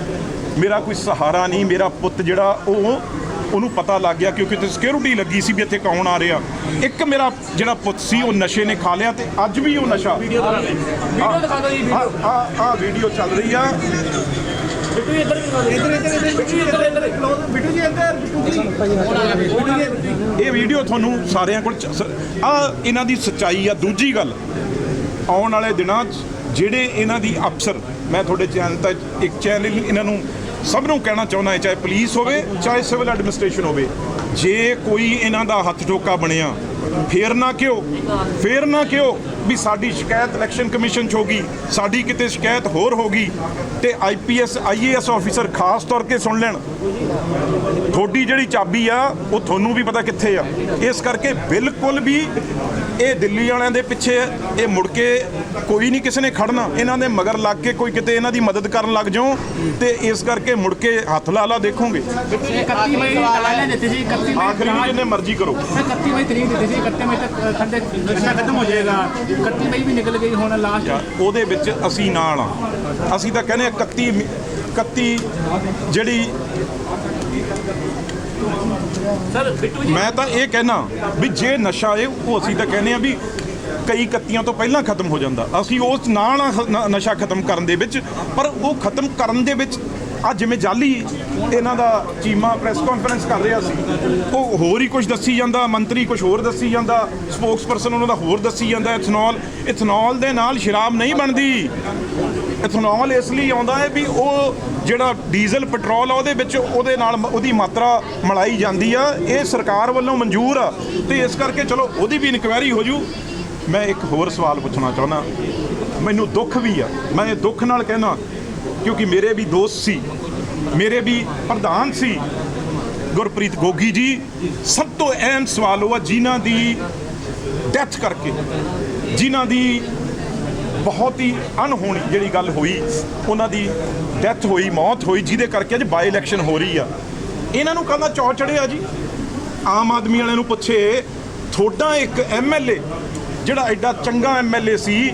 ਮੇਰਾ ਕੋਈ ਸਹਾਰਾ ਨਹੀਂ, ਮੇਰਾ ਪੁੱਤ ਜਿਹੜਾ ਉਹ ਉਹਨੂੰ ਪਤਾ ਲੱਗ ਗਿਆ ਕਿਉਂਕਿ ਤੇ ਸਿਕਿਉਰਿਟੀ ਲੱਗੀ ਸੀ ਵੀ ਇੱਥੇ ਕੌਣ ਆ ਰਿਹਾ। ਇੱਕ ਮੇਰਾ ਜਿਹੜਾ ਪੁੱਤ ਸੀ ਉਹ ਨਸ਼ੇ ਨੇ ਖਾ ਲਿਆ ਤੇ ਅੱਜ ਵੀ ਉਹ ਨਸ਼ਾ। ਵੀਡੀਓ ਦਿਖਾ ਦਿਓ ਜੀ ਆ ਆ ਆ ਵੀਡੀਓ। ਚੱਲ ਰਹੀ ਆ। ਬਿੱਟੂ ਜੀ ਇੱਧਰ ਵੀ ਦਿਖਾ ਦਿਓ ਬਿੱਟੂ ਜੀ ਇੱਧਰ ਇੱਧਰ। ਬਿੱਟੂ ਜੀ ਅੰਦਰ ਬਿੱਟੂ ਜੀ। ਇਹ ਵੀਡੀਓ ਤੁਹਾਨੂੰ ਸਾਰਿਆਂ ਕੋਲ ਆ ਇਹਨਾਂ ਦੀ ਸੱਚਾਈ ਆ। ਦੂਜੀ ਗੱਲ ਆਉਣ ਵਾਲੇ ਦਿਨਾਂ 'ਚ ਜਿਹੜੇ ਇਹਨਾਂ ਦੀ ਅਫਸਰ ਮੈਂ ਤੁਹਾਡੇ ਚੈਨਲ ਤੱਕ ਇੱਕ ਚੈਨਲ ਇਹਨਾਂ ਨੂੰ ਸਭ ਨੂੰ ਕਹਿਣਾ ਚਾਹੁੰਦਾ ਹੈ, ਚਾਹੇ ਪੁਲਿਸ ਹੋਵੇ, ਚਾਹੇ ਸਿਵਲ ਐਡਮਿਨਿਸਟ੍ਰੇਸ਼ਨ ਹੋਵੇ, ਜੇ ਕੋਈ ਇਹਨਾਂ ਦਾ ਹੱਥ ਠੋਕਾ ਬਣਿਆ, ਫੇਰ ਨਾ ਕਿਉ? ਫੇਰ ਨਾ ਕਿਉ ਵੀ ਸਾਡੀ ਸ਼ਿਕਾਇਤ ਇਲੈਕਸ਼ਨ ਕਮਿਸ਼ਨ 'ਚ ਹੋਗੀ, ਸਾਡੀ ਕਿਤੇ ਸ਼ਿਕਾਇਤ ਹੋਰ ਹੋਗੀ ਤੇ ਆਈਪੀਐਸ ਆਈਏਐਸ ਆਫੀਸਰ ਖਾਸ ਤੌਰ ਤੇ ਸੁਣ ਲੈਣ। ਤੁਹਾਡੀ ਜਿਹੜੀ ਚਾਬੀ ਆ, ਉਹ ਤੁਹਾਨੂੰ ਵੀ ਪਤਾ ਕਿੱਥੇ ਆ। ਇਸ ਕਰਕੇ ਬਿਲਕੁਲ ਵੀ ਇਹ ਦਿੱਲੀ ਵਾਲਿਆਂ ਦੇ ਪਿੱਛੇ ਇਹ ਮੁੜ ਕੇ ਕੋਈ ਨਹੀਂ ਕਿਸੇ ਨੇ ਖੜਨਾ। ਇਹਨਾਂ ਦੇ ਮਗਰ ਲੱਗ ਕੇ ਕੋਈ ਕਿਤੇ ਇਹਨਾਂ ਦੀ ਮਦਦ ਕਰਨ ਲੱਗ ਜਾਓ ਤੇ ਇਸ ਕਰਕੇ ਮੁੜ ਕੇ ਹੱਥ ਲਾ ਲਾ ਦੇਖੋਗੇ। 31 ਮਈ ਵਾਲਿਆਂ ਦਿੱਤੀ ਸੀ 31 ਮਈ ਆਖਰੀ ਨੂੰ ਜਿੰਨੇ ਮਰਜ਼ੀ ਕਰੋ। 31 ਮਈ ਤਰੀਕ ਦਿੱਤੀ ਸੀ 31 ਮਈ ਤੱਕ ਖੰਡੇ ਨਸ਼ਾ ਖਤਮ ਹੋ ਜਾਏਗਾ। 31 ਮਈ ਵੀ ਨਿਕਲ ਗਈ ਹੁਣ ਲਾਸਟ ਯਾਰ, ਉਹਦੇ ਵਿੱਚ ਅਸੀਂ ਨਾਲ ਆ ਅਸੀਂ ਤਾਂ ਕਹਿੰਦੇ ਹਾਂ 31 ਮਿ- 31 ਜਿਹੜੀ ਸਰ, ਬਿੱਟੂ ਜੀ ਮੈਂ ਤਾਂ ਇਹ ਕਹਿਣਾ ਵੀ ਜੇ ਨਸ਼ਾ ਹੈ, ਉਹ ਅਸੀਂ ਤਾਂ ਕਹਿੰਦੇ ਆ ਵੀ ਕਈ ਕੱਤੀਆਂ ਤੋਂ ਪਹਿਲਾਂ ਖਤਮ ਹੋ ਜਾਂਦਾ। ਅਸੀਂ ਉਸ ਨਾਲ ਨਸ਼ਾ ਖਤਮ ਕਰਨ ਦੇ ਵਿੱਚ ਪਰ ਉਹ ਖਤਮ ਕਰਨ ਦੇ ਵਿੱਚ ਆ ਜਿਵੇਂ ਜਾਲੀ ਇਹਨਾਂ ਦਾ ਚੀਮਾ ਪ੍ਰੈਸ ਕਾਨਫਰੰਸ ਕਰ ਰਿਹਾ ਸੀ, ਉਹ ਹੋਰ ਹੀ ਕੁਝ ਦੱਸੀ ਜਾਂਦਾ, ਮੰਤਰੀ ਕੁਝ ਹੋਰ ਦੱਸੀ ਜਾਂਦਾ ਸਪੋਕਸਪਰਸਨ ਉਹਨਾਂ ਦਾ ਹੋਰ ਦੱਸੀ ਜਾਂਦਾ ਇਥਨੋਲ ਇਥਨੋਲ ਦੇ ਨਾਲ ਸ਼ਰਾਬ ਨਹੀਂ ਬਣਦੀ। ਇਥਨੋਲ ਇਸ ਲਈ ਆਉਂਦਾ ਹੈ ਵੀ ਉਹ ਜਿਹੜਾ ਡੀਜ਼ਲ ਪੈਟਰੋਲ ਆ ਉਹਦੇ ਵਿੱਚ ਉਹਦੇ ਨਾਲ ਮ- ਉਹਦੀ ਮਾਤਰਾ ਮਲਾਈ ਜਾਂਦੀ ਆ, ਇਹ ਸਰਕਾਰ ਵੱਲੋਂ ਮਨਜ਼ੂਰ ਆ। ਤੇ ਇਸ ਕਰਕੇ ਚਲੋ ਉਹਦੀ ਵੀ ਇਨਕੁਆਇਰੀ ਹੋ ਜੂ। ਮੈਂ ਇੱਕ ਹੋਰ ਸਵਾਲ ਪੁੱਛਣਾ ਚਾਹੁੰਦਾ, ਮੈਨੂੰ ਦੁੱਖ ਵੀ ਆ, ਮੈਂ ਇਹ ਦੁੱਖ ਨਾਲ ਕਹਿਣਾ ਕਿਉਂਕਿ ਮੇਰੇ ਵੀ ਦੋਸਤ ਸੀ, ਮੇਰੇ ਵੀ ਪ੍ਰਧਾਨ ਸੀ, ਗੁਰਪ੍ਰੀਤ ਗੋਗੀ ਜੀ। ਸਭ ਤੋਂ ਅਹਿਮ ਸਵਾਲ ਉਹ ਆ, ਜਿਨ੍ਹਾਂ ਦੀ ਡੈਥ ਕਰਕੇ, ਜਿਨ੍ਹਾਂ ਦੀ ਬਹੁਤ ਹੀ ਅਣਹੋਣੀ ਜਿਹੜੀ ਗੱਲ ਹੋਈ, ਉਹਨਾਂ ਦੀ ਡੈਥ ਹੋਈ, ਮੌਤ ਹੋਈ, ਜਿਹਦੇ ਕਰਕੇ ਅੱਜ ਬਾਈ ਇਲੈਕਸ਼ਨ ਹੋ ਰਹੀ ਆ। ਇਹਨਾਂ ਨੂੰ ਕਹਿੰਦਾ ਚੌ ਚੜਿਆ ਜੀ? ਆਮ ਆਦਮੀ ਵਾਲਿਆਂ ਨੂੰ ਪੁੱਛੇ, ਤੁਹਾਡਾ ਇੱਕ ਐਮਐਲਏ ਜਿਹੜਾ ਐਡਾ ਚੰਗਾ ਐਮਐਲਏ ਸੀ,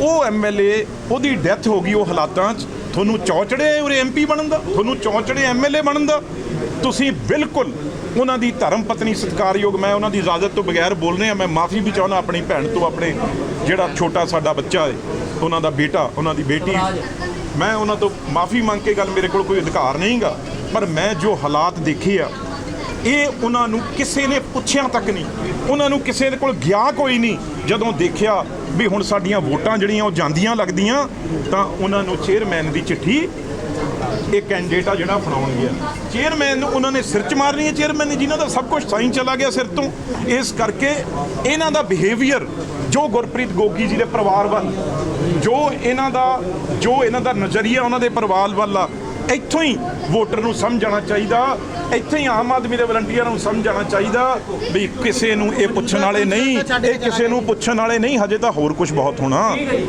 ਉਹ ਐਮਐਲਏ ਉਹਦੀ ਡੈਥ ਹੋ ਗਈ ਉਹ ਹਾਲਾਤਾਂ 'ਚ। ਤੁਹਾਨੂੰ ਚੌ ਚੜਿਆ ਉਰੇ ਐਮਪੀ ਬਣਨ ਦਾ, ਤੁਹਾਨੂੰ ਚੌ ਚੜੇ ਐਮਐਲਏ ਬਣਨ ਦਾ। ਤੁਸੀਂ ਬਿਲਕੁਲ ਉਹਨਾਂ ਦੀ ਧਰਮ ਪਤਨੀ ਸਤਿਕਾਰਯੋਗ, ਮੈਂ ਉਹਨਾਂ ਦੀ ਇਜਾਜ਼ਤ ਤੋਂ ਬਗੈਰ ਬੋਲ ਰਿਹਾ, ਮੈਂ ਮਾਫੀ ਵੀ ਚਾਹੁੰਦਾ ਆਪਣੀ ਭੈਣ ਤੋਂ, ਆਪਣੇ ਜਿਹੜਾ ਛੋਟਾ ਸਾਡਾ ਬੱਚਾ ਹੈ, ਉਹਨਾਂ ਦਾ ਬੇਟਾ, ਉਹਨਾਂ ਦੀ ਬੇਟੀ। ਮੈਂ ਉਹਨਾਂ ਤੋਂ ਮਾਫੀ ਮੰਗ ਕੇ ਗੱਲ ਮੇਰੇ ਕੋਲ ਕੋਈ ਅਧਿਕਾਰ ਨਹੀਂਗਾ, ਪਰ ਮੈਂ ਜੋ ਹਾਲਾਤ ਦੇਖੇ ਆ ਇਹ ਉਹਨਾਂ ਨੂੰ ਕਿਸੇ ਨੇ ਪੁੱਛਿਆ ਤੱਕ ਨਹੀਂ। ਉਹਨਾਂ ਨੂੰ ਕਿਸੇ ਦੇ ਕੋਲ ਗਿਆ ਕੋਈ ਨਹੀਂ। ਜਦੋਂ ਦੇਖਿਆ ਵੀ ਹੁਣ ਸਾਡੀਆਂ ਵੋਟਾਂ ਜਿਹੜੀਆਂ ਉਹ ਜਾਂਦੀਆਂ ਲੱਗਦੀਆਂ, ਤਾਂ ਉਹਨਾਂ ਨੂੰ ਚੇਅਰਮੈਨ ਦੀ ਚਿੱਠੀ, ਇਹ ਕੈਂਡੀਡੇਟ ਆ ਜਿਹੜਾ ਫੜਾਉਣਗੇ ਚੇਅਰਮੈਨ ਨੂੰ ਉਹਨਾਂ ਨੇ ਸਿਰ ਚ ਮਾਰਨੀ ਹੈ। ਚੇਅਰਮੈਨ ਨੇ ਜਿਨ੍ਹਾਂ ਦਾ ਸਭ ਕੁਝ ਸਾਈਨ ਚਲਾ ਗਿਆ ਸਿਰ ਤੋਂ। ਇਸ ਕਰਕੇ ਇਹਨਾਂ ਦਾ ਬਿਹੇਵੀਅਰ ਜੋ ਗੁਰਪ੍ਰੀਤ ਗੋਗੀ ਜੀ ਦੇ ਪਰਿਵਾਰ ਵੱਲ, ਜੋ ਇਹਨਾਂ ਦਾ, ਜੋ ਇਹਨਾਂ ਦਾ ਨਜ਼ਰੀਆ ਉਹਨਾਂ ਦੇ ਪਰਿਵਾਰ ਵੱਲ ਆ ਇੱਥੋਂ ਹੀ ਵੋਟਰ ਨੂੰ ਸਮਝਣਾ ਚਾਹੀਦਾ, ਇੱਥੇ ਹੀ ਆਮ ਆਦਮੀ ਦੇ ਵਲੰਟੀਅਰਾਂ ਨੂੰ ਸਮਝਣਾ ਚਾਹੀਦਾ ਵੀ ਕਿਸੇ ਨੂੰ ਇਹ ਪੁੱਛਣ ਵਾਲੇ ਨਹੀਂ, ਇਹ ਕਿਸੇ ਨੂੰ ਪੁੱਛਣ ਵਾਲੇ ਨਹੀਂ, ਹਜੇ ਤਾਂ ਹੋਰ ਕੁਝ ਬਹੁਤ ਹੋਣਾ।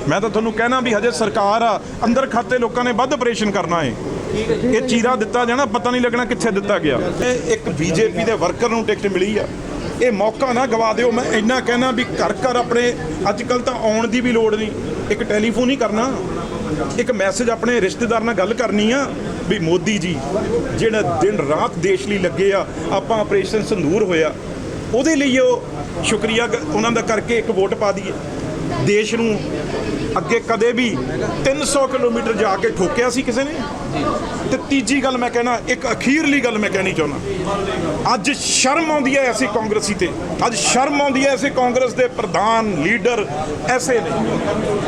ਮੈਂ ਤਾਂ ਤੁਹਾਨੂੰ ਕਹਿਣਾ ਵੀ ਹਜੇ ਸਰਕਾਰ ਆ, ਅੰਦਰ ਖਾਤੇ ਲੋਕਾਂ ਨੇ ਵੱਧ ਆਪਰੇਸ਼ਨ ਕਰਨਾ ਹੈ ਇਹ ਚੀਰਾ ਦਿੱਤਾ ਜਾਣਾ, ਪਤਾ ਨਹੀਂ ਲੱਗਣਾ ਕਿੱਥੇ ਦਿੱਤਾ ਗਿਆ। ਇਹ ਇੱਕ ਬੀਜੇਪੀ ਦੇ ਵਰਕਰ ਨੂੰ ਟਿਕਟ ਮਿਲੀ ਆ। ਇਹ ਮੌਕਾ ਨਾ ਗਵਾ ਦਿਓ, ਮੈਂ ਇੰਨਾ ਕਹਿਣਾ ਵੀ ਘਰ ਘਰ ਆਪਣੇ, ਅੱਜ ਕੱਲ ਤਾਂ ਆਉਣ ਦੀ ਵੀ ਲੋੜ ਨਹੀਂ। ਇੱਕ ਟੈਲੀਫੋਨ ਹੀ ਕਰਨਾ। ਇੱਕ ਮੈਸੇਜ ਆਪਣੇ ਰਿਸ਼ਤੇਦਾਰ ਨਾਲ ਗੱਲ ਕਰਨੀ ਆ ਵੀ ਮੋਦੀ ਜੀ, ਜਿਹੜਾ ਦਿਨ ਰਾਤ ਦੇਸ਼ ਲਈ ਲੱਗੇ ਆ, ਆਪਾਂ ਆਪਰੇਸ਼ਨ ਸੰਦੂਰ ਹੋਇਆ, ਉਹਦੇ ਲਈ ਉਹ ਸ਼ੁਕਰੀਆ ਉਹਨਾਂ ਦਾ ਕਰਕੇ ਇੱਕ ਵੋਟ ਪਾ ਦਈਏ। ਦੇਸ਼ ਨੂੰ ਅੱਗੇ ਕਦੇ ਵੀ 300 ਕਿਲੋਮੀਟਰ ਜਾ ਕੇ ਠੋਕਿਆ ਸੀ ਕਿਸੇ ਨੇ? ਤੇ ਤੀਜੀ ਗੱਲ ਮੈਂ ਕਹਿਣਾ, ਇੱਕ ਅਖੀਰਲੀ ਗੱਲ ਮੈਂ ਕਹਿਣੀ ਚਾਹੁੰਦਾ। ਅੱਜ ਸ਼ਰਮ ਆਉਂਦੀ ਹੈ ਐਸੇ ਕਾਂਗਰਸੀ ਤੇ। ਅੱਜ ਸ਼ਰਮ ਆਉਂਦੀ ਹੈ ਐਸੇ ਕਾਂਗਰਸ ਦੇ ਪ੍ਰਧਾਨ, ਲੀਡਰ ਐਸੇ ਨੇ।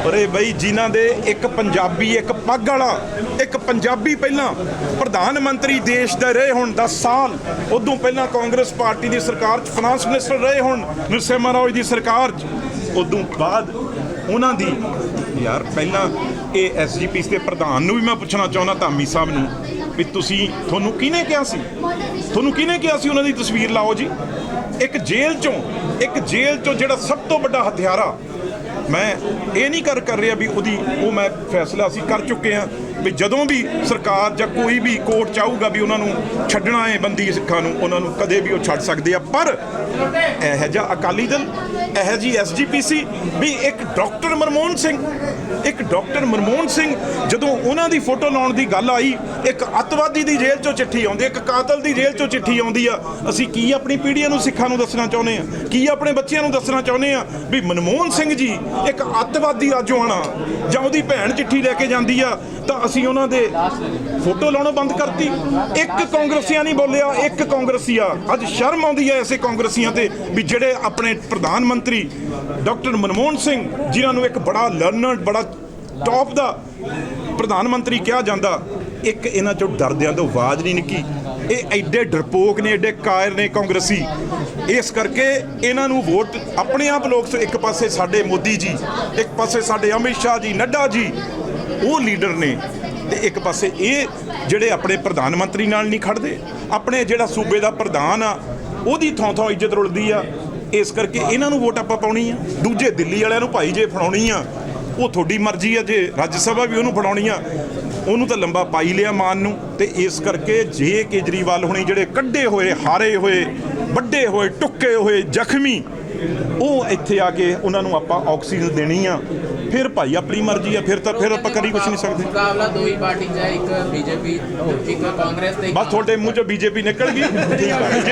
ਅਰੇ ਬਈ ਜਿਨ੍ਹਾਂ ਦੇ ਇੱਕ ਪੰਜਾਬੀ, ਇੱਕ ਪੱਗ ਵਾਲਾ, ਇੱਕ ਪੰਜਾਬੀ ਪਹਿਲਾਂ ਪ੍ਰਧਾਨ ਮੰਤਰੀ ਦੇਸ਼ ਦੇ ਰਹੇ ਹੁਣ 10 ਸਾਲ, ਉਦੋਂ ਪਹਿਲਾਂ ਕਾਂਗਰਸ ਪਾਰਟੀ ਦੀ ਸਰਕਾਰ 'ਚ ਫਾਈਨਾਂਸ ਮਿਨਿਸਟਰ ਰਹੇ ਹੁਣ ਨਰਸਿਮਹਾ ਰਾਓ ਦੀ ਸਰਕਾਰ 'ਚ। ਉਦੋਂ ਬਾਅਦ ਉਹਨਾਂ ਦੀ, ਯਾਰ ਪਹਿਲਾਂ ਇਹ ਐਸਜੀਪੀ ਦੇ ਪ੍ਰਧਾਨ ਨੂੰ ਵੀ ਮੈਂ ਪੁੱਛਣਾ ਚਾਹੁੰਦਾ, ਧਾਮੀ ਸਾਹਿਬ ਨੂੰ, ਵੀ ਤੁਸੀਂ ਤੁਹਾਨੂੰ ਕਿਹਨੇ ਕਿਹਾ ਸੀ? ਤੁਹਾਨੂੰ ਕਿਹਨੇ ਕਿਹਾ ਸੀ ਉਹਨਾਂ ਦੀ ਤਸਵੀਰ ਲਾਓ ਜੀ? ਇੱਕ ਜੇਲ੍ਹ ਚੋਂ, ਇੱਕ ਜੇਲ੍ਹ ਚੋਂ ਜਿਹੜਾ ਸਭ ਤੋਂ ਵੱਡਾ ਹਥਿਆਰਾ ਮੈਂ ਇਹ ਨਹੀਂ ਕਰ ਕਰ ਰਿਹਾ ਵੀ ਉਹਦੀ, ਉਹ ਮੈਂ ਫੈਸਲਾ ਅਸੀਂ ਕਰ ਚੁੱਕੇ ਹਾਂ ਵੀ ਜਦੋਂ ਵੀ ਸਰਕਾਰ ਜਾਂ ਕੋਈ ਵੀ ਕੋਰਟ ਚਾਹੂਗਾ ਵੀ ਉਹਨਾਂ ਨੂੰ ਛੱਡਣਾ ਹੈ ਬੰਦੀ ਸਿੱਖਾਂ ਨੂੰ, ਉਹਨਾਂ ਨੂੰ ਕਦੇ ਵੀ ਉਹ ਛੱਡ ਸਕਦੇ ਆ। ਪਰ ਇਹ ਜਿਹਾ ਅਕਾਲੀ ਦਲ, ਇਹ ਜੀ ਐਸਜੀਪੀਸੀ ਵੀ ਇੱਕ ਡਾਕਟਰ ਮਨਮੋਹਨ ਸਿੰਘ, ਇੱਕ ਡਾਕਟਰ ਮਨਮੋਹਨ ਸਿੰਘ, ਜਦੋਂ ਉਹਨਾਂ ਦੀ ਫੋਟੋ ਲਾਉਣ ਦੀ ਗੱਲ ਆਈ, ਇੱਕ ਅੱਤਵਾਦੀ ਦੀ ਜੇਲ੍ਹ ਚੋਂ ਚਿੱਠੀ ਆਉਂਦੀ, ਇੱਕ ਕਾਤਲ ਦੀ ਜੇਲ੍ਹ ਚੋਂ ਚਿੱਠੀ ਆਉਂਦੀ ਆ। ਅਸੀਂ ਕੀ ਆਪਣੀ ਪੀੜ੍ਹੀ ਨੂੰ ਸਿੱਖਾਂ ਨੂੰ ਦੱਸਣਾ ਚਾਹੁੰਦੇ ਆ? ਕੀ ਆਪਣੇ ਬੱਚਿਆਂ ਨੂੰ ਦੱਸਣਾ ਚਾਹੁੰਦੇ ਆ ਵੀ ਮਨਮੋਹਨ ਸਿੰਘ ਜੀ ਇੱਕ ਅੱਤਵਾਦੀ ਰਾਜੋਆਣਾ ਜਾਂ ਉਹਦੀ ਭੈਣ ਚਿੱਠੀ ਲੈ ਕੇ ਜਾਂਦੀ ਆ, ਤਾਂ ਅਸੀਂ ਉਹਨਾਂ ਦੇ ਫੋਟੋ ਲਾਉਣੋਂ ਬੰਦ ਕਰਤੀ। ਇੱਕ ਕਾਂਗਰਸੀਆਂ ਨਹੀਂ ਬੋਲਿਆ, ਇੱਕ ਕਾਂਗਰਸੀ ਆ ਅੱਜ ਸ਼ਰਮ ਆਉਂਦੀ ਹੈ ਐਸੇ ਕਾਂਗਰਸੀਆਂ ਤੇ ਵੀ ਜਿਹੜੇ ਆਪਣੇ ਪ੍ਰਧਾਨ ਮੰਤਰੀ ਡਾਕਟਰ ਮਨਮੋਹਨ ਸਿੰਘ ਜਿਨ੍ਹਾਂ ਨੂੰ ਇੱਕ ਬੜਾ ਲਰਨਰ ਬੜਾ ਟੌਪ ਦਾ ਪ੍ਰਧਾਨ ਮੰਤਰੀ ਕਿਹਾ ਜਾਂਦਾ, ਇੱਕ ਇਹਨਾਂ ਚੋਂ ਡਰਦਿਆਂ ਤੋਂ ਆਵਾਜ਼ ਨਹੀਂ ਨਿੱਕੀ। ਇਹ ਐਡੇ ਡਰਪੋਕ ਨੇ, ਐਡੇ ਕਾਇਰ ਨੇ ਕਾਂਗਰਸੀ। ਇਸ ਕਰਕੇ ਇਹਨਾਂ ਨੂੰ ਵੋਟ ਆਪਣੇ ਆਪ ਲੋਕ ਇੱਕ ਪਾਸੇ ਸਾਡੇ ਮੋਦੀ ਜੀ, ਇੱਕ ਪਾਸੇ ਸਾਡੇ ਅਮਿਤ ਸ਼ਾਹ ਜੀ, ਨੱਡਾ ਜੀ, ਉਹ ਲੀਡਰ ਨੇ ਤੇ ਇੱਕ ਪਾਸੇ ਇਹ ਜਿਹੜੇ ਆਪਣੇ ਪ੍ਰਧਾਨ ਮੰਤਰੀ ਨਾਲ ਨਹੀਂ ਖੜਦੇ। ਆਪਣੇ ਜਿਹੜਾ ਸੂਬੇ ਦਾ ਪ੍ਰਧਾਨ ਆ ਉਹਦੀ ਥਾਂ ਥਾਂ ਇੱਜ਼ਤ ਰੁਲਦੀ ਆ। ਇਸ ਕਰਕੇ ਇਹਨਾਂ ਨੂੰ ਵੋਟ ਆਪਾਂ ਪਾਉਣੀ ਆ। ਦੂਜੇ ਦਿੱਲੀ ਵਾਲਿਆਂ ਨੂੰ ਭਾਈ ਜੇ ਫੜਾਉਣੀ ਆ ਉਹ ਤੁਹਾਡੀ ਮਰਜ਼ੀ ਆ। ਜੇ ਰਾਜ ਸਭਾ ਵੀ ਉਹਨੂੰ ਫੜਾਉਣੀ ਆ ਉਹਨੂੰ ਤਾਂ ਲੰਬਾ ਪਾਈ ਲਿਆ ਮਾਨ ਨੂੰ। ਤੇ ਇਸ ਕਰਕੇ ਜੇ ਕੇਜਰੀਵਾਲ ਹੁਣੀ ਜਿਹੜੇ ਕੱਢੇ ਹੋਏ ਹਾਰੇ ਹੋਏ ਵੱਡੇ ਹੋਏ ਟੁੱਕੇ ਹੋਏ ਜ਼ਖਮੀ ਉਹ ਇੱਥੇ ਆ ਕੇ ਉਹਨਾਂ ਨੂੰ ਆਪਾਂ ਆਕਸੀਜਨ ਦੇਣੀ ਆ। ਫਿਰ ਭਾਈ ਆਪਣੀ ਮਰਜ਼ੀ ਆ ਫਿਰ ਤਾਂ ਫਿਰ ਆਪਾਂ ਕਰੀ ਕੁਝ ਨਹੀਂ ਸਕਦੇ। ਮੁਕਾਬਲਾ ਦੋ ਹੀ ਪਾਰਟੀ ਹੈ ਇੱਕ ਬੀਜੇਪੀ ਇੱਕ ਕਾਂਗਰਸ ਤੇ ਬਸ ਤੁਹਾਡੇ ਮੂੰਹ ਚੋਂ ਬੀਜੇਪੀ ਨਿਕਲ ਗਈ।